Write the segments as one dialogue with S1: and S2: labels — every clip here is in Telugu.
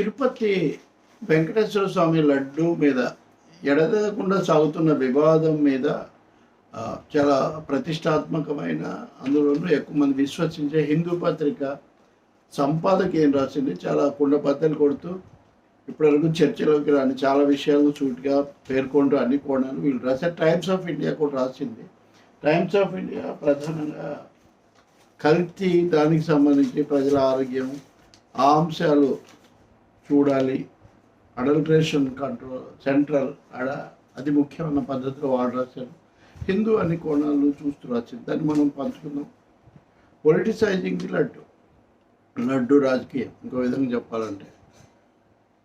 S1: తిరుపతి వెంకటేశ్వర స్వామి లడ్డు మీద ఎడదకుండా సాగుతున్న వివాదం మీద చాలా ప్రతిష్టాత్మకమైన అందులోనూ ఎక్కువ మంది విశ్వసించే హిందూ పత్రిక సంపాదక ఏం రాసింది? చాలా కుండ బద్దలు కొడుతూ ఇప్పటివరకు చర్చలోకి రాని చాలా విషయాలు సూటిగా పేర్కొంటూ అన్ని కోణాలు వీళ్ళు రాశారు. టైమ్స్ ఆఫ్ ఇండియా కూడా రాసింది. టైమ్స్ ఆఫ్ ఇండియా ప్రధానంగా కల్తీ దానికి సంబంధించి ప్రజల ఆరోగ్యం ఆ అంశాలు చూడాలి. అడల్ట్రేషన్ కంట్రోల్ సెంట్రల్ అడ అది ముఖ్యమైన పద్ధతిలో వాడు రాశారు. హిందూ అన్ని కోణాలు చూస్తూ రాసింది దాన్ని మనం పంచుకుందాం. పొలిటిసైజింగ్ లడ్డు. లడ్డు రాజకీయం. ఇంకో విధంగా చెప్పాలంటే.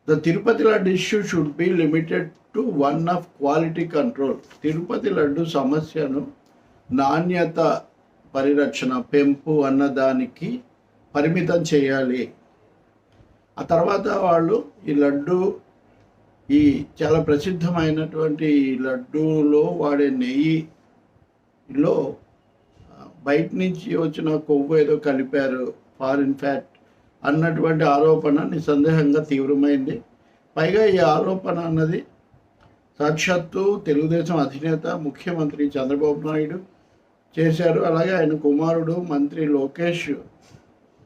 S1: The Tirupati laddu issue should be limited to one of quality control Tirupati laddu సమస్యను నాణ్యత పరిరక్షణ పెంపు అన్నదానికి పరిమితం చేయాలి. ఆ తర్వాత వాళ్ళు ఈ లడ్డు ఈ చాలా ప్రసిద్ధమైనటువంటి ఈ లడ్డూలో వాడే నెయ్యిలో బయట నుంచి వచ్చిన కొవ్వు ఏదో కలిపారు ఫారిన్ ఫ్యాట్ అన్నటువంటి ఆరోపణ నిస్సందేహంగా తీవ్రమైంది. పైగా ఈ ఆరోపణ అన్నది సాక్షాత్తు తెలుగుదేశం అధినేత ముఖ్యమంత్రి చంద్రబాబు నాయుడు చేశారు. అలాగే ఆయన కుమారుడు మంత్రి లోకేష్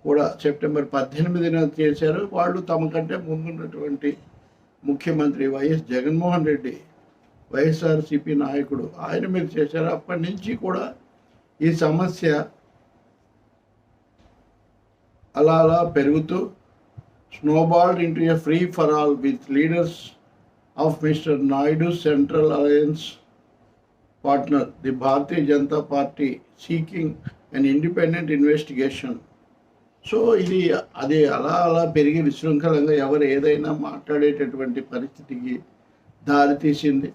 S1: కూడా సెప్టెంబర్ పద్దెనిమిదిన చేశారు. వాళ్ళు తమ కంటే ముందున్నటువంటి ముఖ్యమంత్రి వైఎస్ జగన్మోహన్ రెడ్డి వైఎస్ఆర్సిపి నాయకుడు ఆయన మీద చేశారు. అప్పటి నుంచి కూడా ఈ సమస్య అలా అలా పెరుగుతూ snowballed into a free for all with leaders of mister Naidu central alliance partner the Bharatiya Janata Party seeking and independent investigation so ఇది అది అలా అలా పెరిగి విశృంఖలంగా ఎవరు ఏదైనా మాట్లాడేటటువంటి పరిస్థితికి దారితీసింది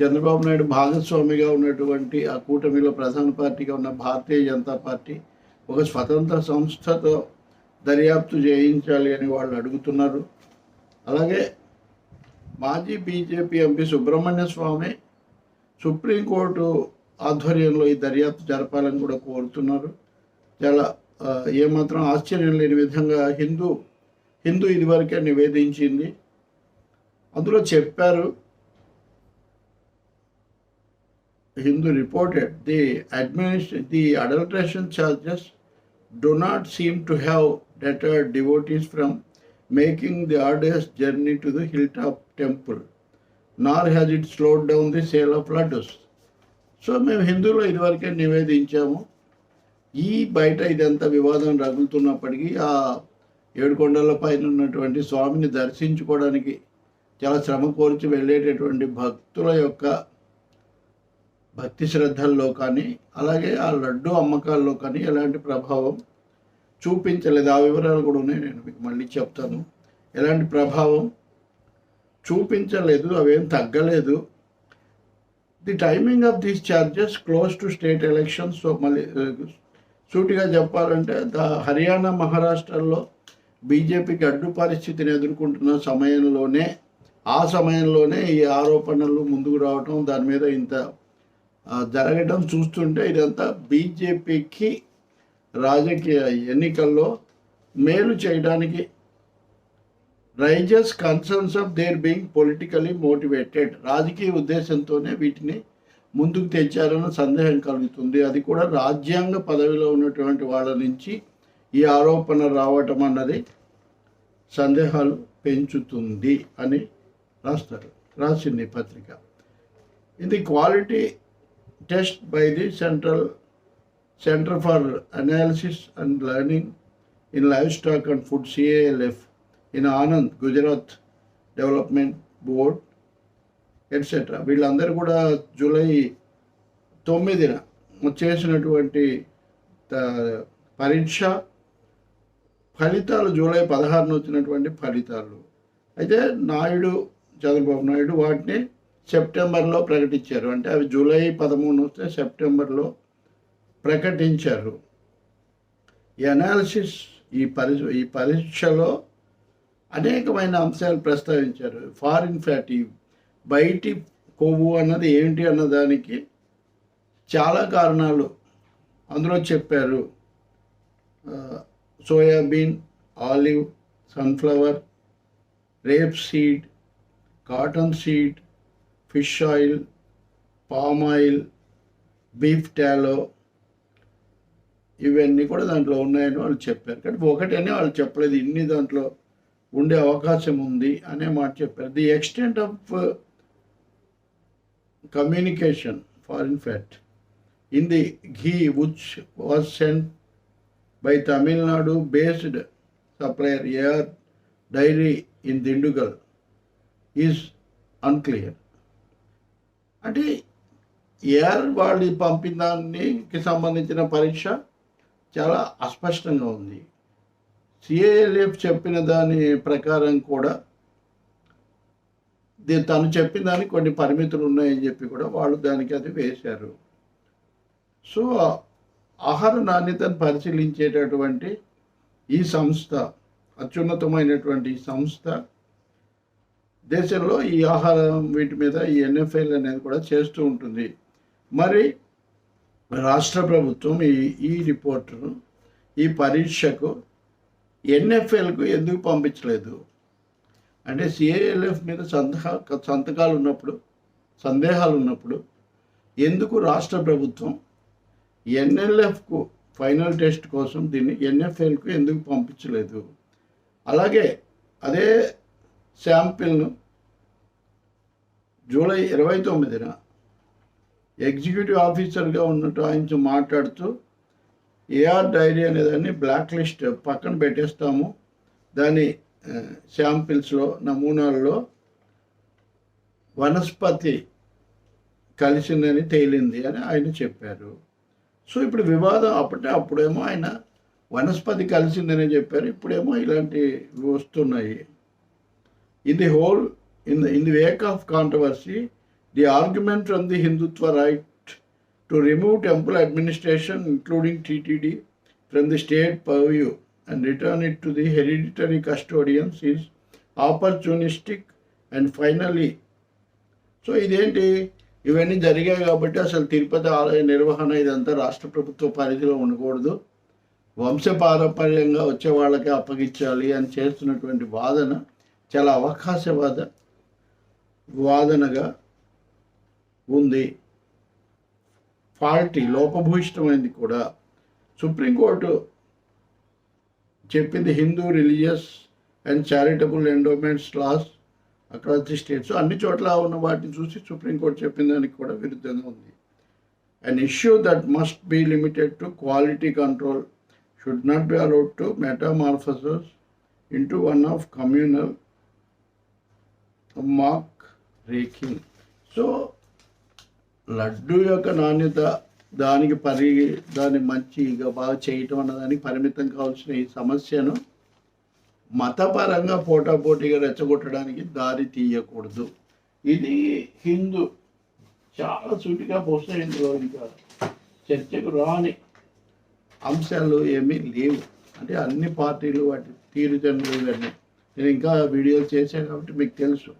S1: చంద్రబాబు నాయుడు భాగస్వామిగా ఉన్నటువంటి ఆ కూటమిలో ప్రధాన పార్టీగా ఉన్న భారతీయ జనతా పార్టీ ఒక స్వతంత్ర సంస్థతో దర్యాప్తు చేయించాలి అని వాళ్ళు అడుగుతున్నారు. అలాగే మాజీ BJP MP Subrahmanya Swamy supreme court ఆధ్వర్యంలో ఈ దర్యాప్తు జరపాలని కూడా కోరుతున్నారు. చాలా ఏమాత్రం ఆశ్చర్యం లేని విధంగా హిందూ హిందూ ఇదివరకే నివేదించింది. అందులో చెప్పారు Hindu reported the అడ్మినిస్ట్రే the adulteration charges do not seem to have deter devotees from making the arduous journey to the hill top temple nor has it slow down the sale of laddus. So మేము హిందువులో ఇదివరకే నివేదించాము. ఈ బయట ఇదంతా వివాదం రగులుతున్నప్పటికీ ఆ ఏడుకొండల పైన ఉన్నటువంటి స్వామిని దర్శించుకోవడానికి చాలా శ్రమ కోర్చి వెళ్ళేటటువంటి భక్తుల యొక్క భక్తి శ్రద్ధల్లో కానీ అలాగే ఆ లడ్డు అమ్మకాల్లో కానీ ఎలాంటి ప్రభావం చూపించలేదు. ఆ వివరాలు కూడా ఉన్నాయి. నేను మీకు మళ్ళీ చెప్తాను. ఎలాంటి ప్రభావం చూపించలేదు. అవేం తగ్గలేదు. The timing of these charges close to state elections so మళ్ళీ సూటిగా చెప్పాలంటే ద హర్యానా మహారాష్ట్రలో బీజేపీకి అడ్డు పరిస్థితిని ఎదుర్కొంటున్న సమయంలోనే ఆ సమయంలోనే ఈ ఆరోపణలు ముందుకు రావటం దాని మీద ఇంత జరగటం జరగడం చూస్తుంటే ఇదంతా బీజేపీకి రాజకీయ ఎన్నికల్లో మేలు చేయడానికి raises concerns of their being politically motivated. రాజకీయ ఉద్దేశంతోనే వీటిని ముందుకు తెచ్చారన్న సందేహం కలుగుతుంది. అది కూడా రాజ్యాంగ పదవిలో ఉన్నటువంటి వాళ్ళ నుంచి ఈ ఆరోపణ రావటం అన్నది సందేహాలు పెంచుతుంది అని రాస్తారు రాసింది పత్రిక. ఇది quality test by the central centre for analysis and learning in livestock and food CALF in Anand Gujarat development board etcetera వీళ్ళందరూ కూడా జూలై తొమ్మిదిన చేసినటువంటి పరీక్ష ఫలితాలు జూలై పదహారున వచ్చినటువంటి ఫలితాలు. అయితే నాయుడు చంద్రబాబు నాయుడు వాటిని సెప్టెంబర్లో ప్రకటించారు. అంటే అవి జూలై పదమూడు వస్తే సెప్టెంబర్లో ప్రకటించారు. ఈ అనాలిసిస్ ఈ పరి ఈ పరీక్షలో అనేకమైన అంశాలు ప్రస్తావించారు. ఫారిన్ ఫ్యాట్ ఈ బయటి కొవ్వు అన్నది ఏంటి అన్నదానికి చాలా కారణాలు అందులో చెప్పారు. Soybean olive sunflower rapeseed cottonseed fish oil palm oil beef tallow ఇవన్నీ కూడా దాంట్లో ఉన్నాయని వాళ్ళు చెప్పారు. కానీ ఒకటనే వాళ్ళు చెప్పలేదు. ఇన్ని దాంట్లో ఉండే అవకాశం ఉంది అనే మాట చెప్పారు. The extent of communication foreign fat in the ghee which was sent by Tamil Nadu based supplier Air Dairy in Dindugal is unclear. అంటే ఏఆర్ వాళ్ళు పంపిన దానికి సంబంధించిన పరీక్ష చాలా అస్పష్టంగా ఉంది సిఏఎల్ఎఫ్ చెప్పిన దాని ప్రకారం కూడా దీని తను చెప్పిన దానికి కొన్ని పరిమితులు ఉన్నాయని చెప్పి కూడా వాళ్ళు దానికి అది వేశారు. సో ఆహార నాణ్యతను పరిశీలించేటటువంటి ఈ సంస్థ అత్యున్నతమైనటువంటి ఈ సంస్థ దేశంలో ఈ ఆహారం వీటి మీద ఈ ఎన్ఎఫ్ఐల్ అనేది కూడా చేస్తూ ఉంటుంది. మరి రాష్ట్ర ప్రభుత్వం ఈ ఈ రిపోర్టును ఈ పరీక్షకు ఎన్ఎఫ్ఎల్కు ఎందుకు పంపించలేదు? అంటే సిఏఎల్ఎఫ్ మీద సంతకా సంతకాలు ఉన్నప్పుడు సందేహాలు ఉన్నప్పుడు ఎందుకు రాష్ట్ర ప్రభుత్వం ఎన్ఎల్ఎఫ్కు ఫైనల్ టెస్ట్ కోసం దీన్ని ఎన్ఎఫ్ఎల్కు ఎందుకు పంపించలేదు? అలాగే అదే శాంపిల్ను జూలై ఇరవై తొమ్మిదిన ఎగ్జిక్యూటివ్ ఆఫీసర్గా ఉన్నట్టు ఆయన మాట్లాడుతూ ఏఆర్ డైరీ అనేదాన్ని బ్లాక్ లిస్ట్ పక్కన పెట్టేస్తాము దాన్ని శాంపిల్స్లో నమూనాల్లో వనస్పతి కలిసిందని తేలింది అని ఆయన చెప్పారు. సో ఇప్పుడు వివాదం అప్పుడే అప్పుడేమో ఆయన వనస్పతి కలిసిందని చెప్పారు. ఇప్పుడేమో ఇలాంటివి వస్తున్నాయి. In the whole in the in the wake of controversy the argument from the Hindutva right to remove temple administration including TTD from the state purview and return it to the hereditary custodians is opportunistic and finally. So ఇదేంటి? ఇవన్నీ జరిగాయి కాబట్టి అసలు తిరుపతి ఆలయ నిర్వహణ ఇదంతా రాష్ట్ర ప్రభుత్వ పరిధిలో ఉండకూడదు. వంశపారంపర్యంగా వచ్చే వాళ్ళకి అప్పగించాలి అని చేస్తున్నటువంటి వాదన చాలా అవకాశవాద వాదనగా ఉంది. ఫాల్టీ లోపభూయిష్టమైంది కూడా. సుప్రీంకోర్టు చెప్పింది Hindu religious and charitable endowments laws across the states అన్ని చోట్ల ఉన్న వాటిని చూసి సుప్రీంకోర్టు చెప్పిన దానికి కూడా విరుద్ధంగా ఉంది. An issue that must be limited to quality control should not be allowed to metamorphosis into one of communal muckraking so laddu యొక్క నాణ్యత దానికి పరి దాన్ని మంచిగా బాగా చేయటం అన్నదానికి పరిమితం కావాల్సిన ఈ సమస్యను మతపరంగా పోటాపోటీగా రెచ్చగొట్టడానికి దారి తీయకూడదు. ఇది హిందూ చాలా సూటిగా పోస్తే ఇందులో ఇంకా చర్చకు రాని అంశాలు ఏమీ లేవు. అంటే అన్ని పార్టీలు వాటి తీరుజన్లు ఇవన్నీ. నేను ఇంకా వీడియోలు చేశాను కాబట్టి మీకు తెలుసు.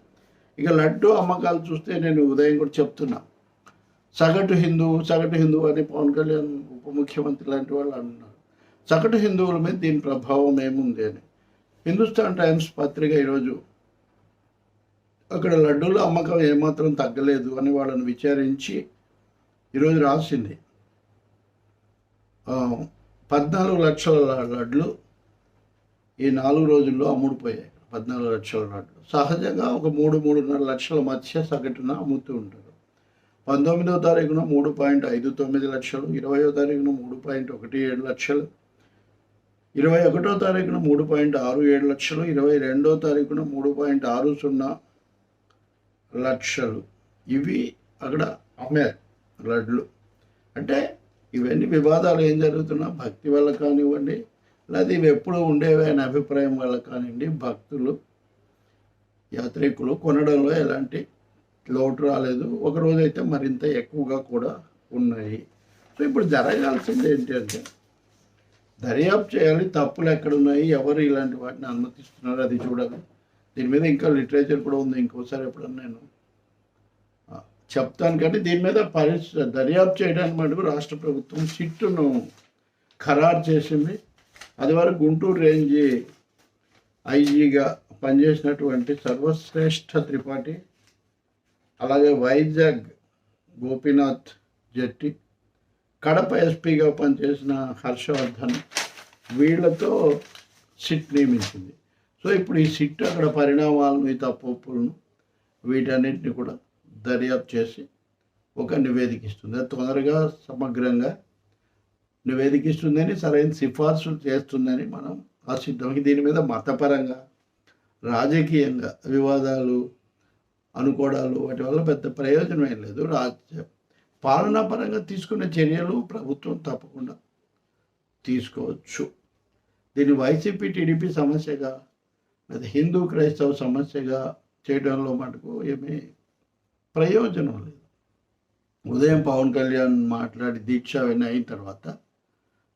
S1: ఇక లడ్డు అమ్మకాలు చూస్తే నేను ఉదయం కూడా చెప్తున్నా. సగటు హిందువు సగటు హిందువు అని పవన్ కళ్యాణ్ ఉప ముఖ్యమంత్రి లాంటి వాళ్ళు అంటున్నారు సగటు హిందువుల మీద దీని ప్రభావం ఏముంది అని. హిందుస్థాన్ టైమ్స్ పత్రిక ఈరోజు అక్కడ లడ్డూల అమ్మకం ఏమాత్రం తగ్గలేదు అని వాళ్ళని విచారించి ఈరోజు రాసింది. పద్నాలుగు లక్షల లడ్లు ఈ నాలుగు రోజుల్లో అమ్ముడుపోయాయి. పద్నాలుగు లక్షల లడ్లు. సహజంగా ఒక మూడు మూడున్నర లక్షల మధ్య సగటున అమ్ముతూ ఉంటారు. పంతొమ్మిదవ తారీఖున మూడు పాయింట్ ఐదు తొమ్మిది లక్షలు ఇరవయో తారీఖున మూడు పాయింట్ ఒకటి ఏడు లక్షలు ఇరవై ఒకటో తారీఖున మూడు పాయింట్ ఆరు ఏడు లక్షలు ఇరవై రెండో తారీఖున మూడు పాయింట్ ఆరు సున్నా లక్షలు. ఇవి అక్కడ అమ్మారు లడ్లు. అంటే ఇవన్నీ వివాదాలు ఏం జరుగుతున్నా భక్తి వల్ల కానివ్వండి లేదా ఇవి ఎప్పుడు ఉండేవి అనే అభిప్రాయం వల్ల కానివ్వండి భక్తులు యాత్రికులు కొనడంలో ఎలాంటి లోటు రాలేదు. ఒకరోజు అయితే మరింత ఎక్కువగా కూడా ఉన్నాయి. సో ఇప్పుడు జరగాల్సింది ఏంటి అంటే దర్యాప్తు చేయాలి తప్పులు ఎక్కడ ఉన్నాయి ఎవరు ఇలాంటి వాటిని అనుమతిస్తున్నారు అది చూడాలి. దీని మీద ఇంకా లిటరేచర్ కూడా ఉంది. ఇంకోసారి ఎప్పుడన్నా నేను చెప్తాను. కానీ దీని మీద పరిస్థితి దర్యాప్తు చేయడానికి మటుకు రాష్ట్ర ప్రభుత్వం సిట్టును ఖరారు చేసింది. అది వరకు గుంటూరు రేంజ్ ఐజీగా పనిచేసినటువంటి సర్వశ్రేష్ఠ త్రిపాఠి అలాగే వైజాగ్ గోపీనాథ్ జట్టి కడప ఎస్పీగా పనిచేసిన హర్షవర్ధన్ వీళ్ళతో సిట్ నియమించింది. సో ఇప్పుడు ఈ సిట్ అక్కడ పరిణామాలను ఈ తప్పులను వీటన్నిటిని కూడా దర్యాప్తు చేసి ఒక నివేదిక ఇస్తుంది. తొందరగా సమగ్రంగా నివేదిక ఇస్తుందని సరైన సిఫార్సులు చేస్తుందని మనం ఆశిద్దాం. దీని మీద మతపరంగా రాజకీయంగా వివాదాలు అనుకోవడాలు వాటి వల్ల పెద్ద ప్రయోజనం ఏం లేదు రాజ్య పాలనాపరంగా తీసుకునే చర్యలు ప్రభుత్వం తప్పకుండా తీసుకోవచ్చు. దీన్ని వైసీపీ టీడీపీ సమస్యగా లేదా హిందూ క్రైస్తవ సమస్యగా చేయడంలో మటుకు ఏమీ ప్రయోజనం లేదు. ఉదయం పవన్ కళ్యాణ్ మాట్లాడి దీక్ష అవన్నీ అయిన తర్వాత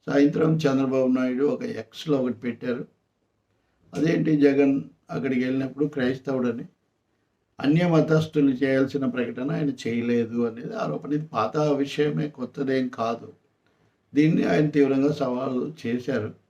S1: సాయంత్రం చంద్రబాబు నాయుడు ఒక ఎక్స్లో ఒకటి పెట్టారు. అదేంటి జగన్ అక్కడికి వెళ్ళినప్పుడు క్రైస్తవుడని అన్య మతస్థులు చేయాల్సిన ప్రకటన ఆయన చేయలేదు అనేది ఆరోపణ. ఇది పాత విషయమే కొత్తదేం కాదు. దీన్ని ఆయన తీవ్రంగా సవాలు చేశారు.